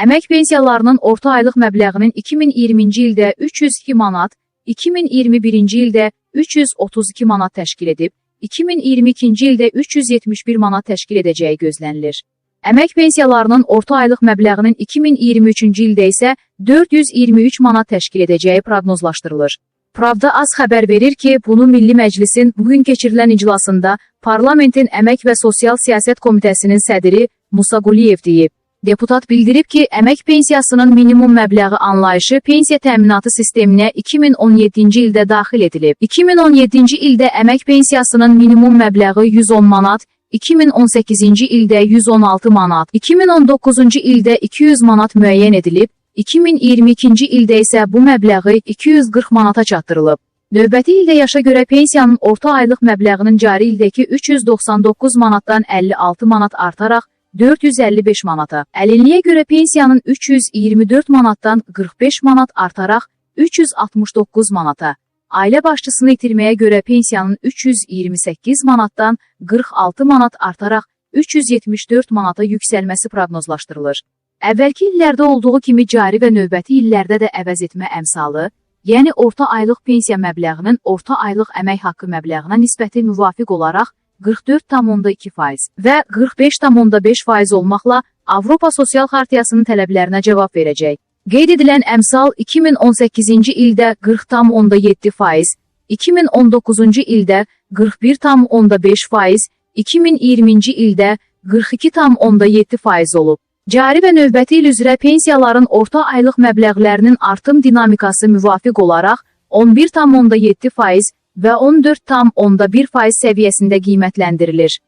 Əmək pensiyalarının orta aylıq məbləğinin 2020-ci ildə 302 manat, 2021-ci ildə 332 manat təşkil edib, 2022-ci ildə 371 manat təşkil edəcəyi gözlənilir. Əmək pensiyalarının orta aylıq məbləğinin 2023-cü ildə isə 423 manat təşkil edəcəyi proqnozlaşdırılır. Pravda az xəbər verir ki, bunu Milli Məclisin bugün keçirilən iclasında Parlamentin Əmək və Sosial Siyasət Komitəsinin sədri Musa Quliyev deyib. Deputat bildirib ki, əmək pensiyasının minimum məbləği anlayışı pensiya təminatı sisteminə 2017-ci ildə daxil edilib. 2017-ci ildə əmək pensiyasının minimum məbləği 110 manat, 2018-ci ildə 116 manat, 2019-cu ildə 200 manat müəyyən edilib, 2022-ci ildə isə bu məbləği 240 manata çatdırılıb. Növbəti ildə yaşa görə pensiyanın orta aylıq məbləğinin cari ildəki 399 manatdan 56 manat artaraq 455 manata, əlilliyə görə pensiyanın 324 manatdan 45 manat artaraq 369 manata, ailə başçısını itirməyə görə pensiyanın 328 manatdan 46 manat artaraq 374 manata yüksəlməsi proqnozlaşdırılır. Əvvəlki illərdə olduğu kimi cari və növbəti illərdə də əvəz etmə əmsalı, yəni orta aylıq pensiya məbləğinin orta aylıq əmək haqqı məbləğinə nisbəti müvafiq olaraq 44,2% və 45,5% olmaqla Avropa Sosial Xartiyasının tələblərinə cavab verəcək. Qeyd edilən əmsal 2018-ci ildə 40,7%, 2019-cu ildə 41,5%, 2020-ci ildə 42,7% olub. Cari və növbəti il üzrə pensiyaların orta aylıq məbləğlərinin artım dinamikası müvafiq olaraq 11,7% və 14,1% səviyyəsində qiymətləndirilir.